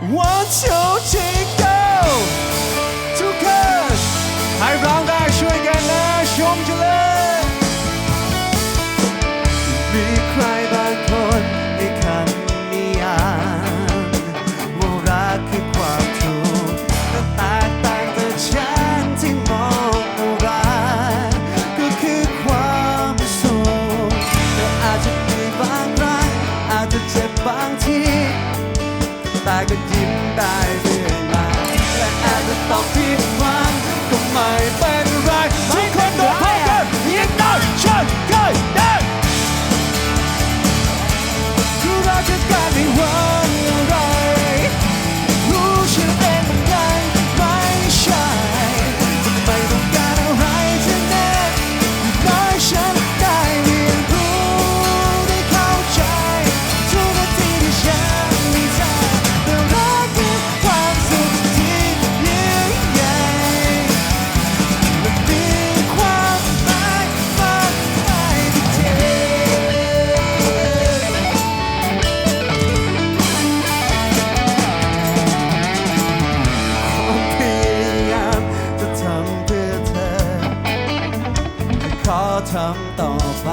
One two three go ทุกคนให้ร้องได้ช่วยกันนะชมกันเลยมีใครบางคนในคำนิยามว่ารักคือความถูกแต่แตกต่างจากฉันที่มองว่ารักก็คือความสุขแต่อาจจะมีบางครั้งอาจจะเจ็บบางที ต่ก็ยิ้มได้เรื่อยมาและอาจจะตอบผิดหวัง ทำต่อไป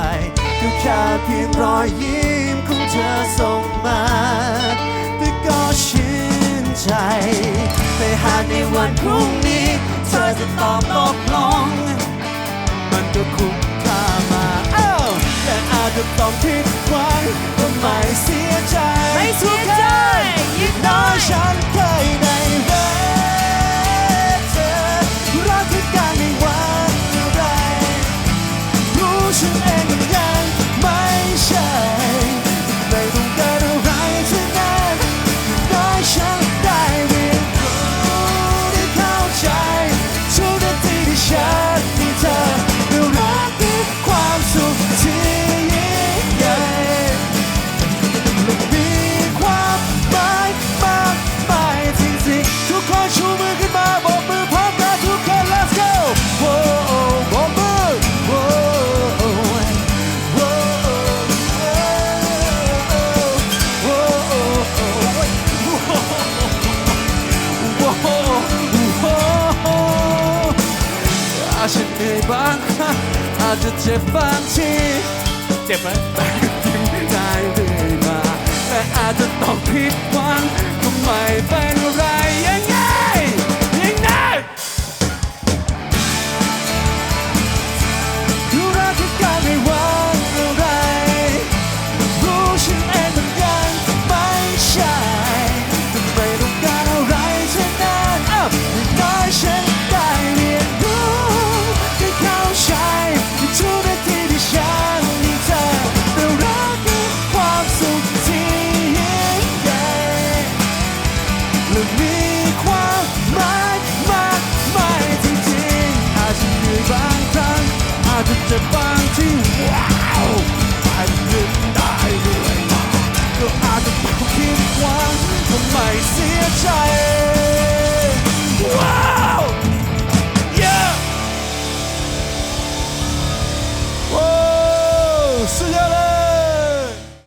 ก็แค่เพียงรอยยิ้มของเธอส่งมา แต่ก็ชื่นใจแต่หากในวันพรุ่งนี้ เธอจะตอบตกลง มันก็คุ้มค่ามาอ้าแต่อาจจะต้องผิดหวังก็ไม่เสียใจไม่เสียใจ เหนื่อยบางครั้งอาจจะเจ็บบางทีเจ็บไหมแต่ก็ยิ้มได้เรื่อยมาแต่อาจจะต้องผิดหวังก็ไม่เป็น อาจจะเจ็บบางที่ว้าวแต่ยึดได้ด้วยก็อาจจะผิดามคิดหวังทำไมเสียใจ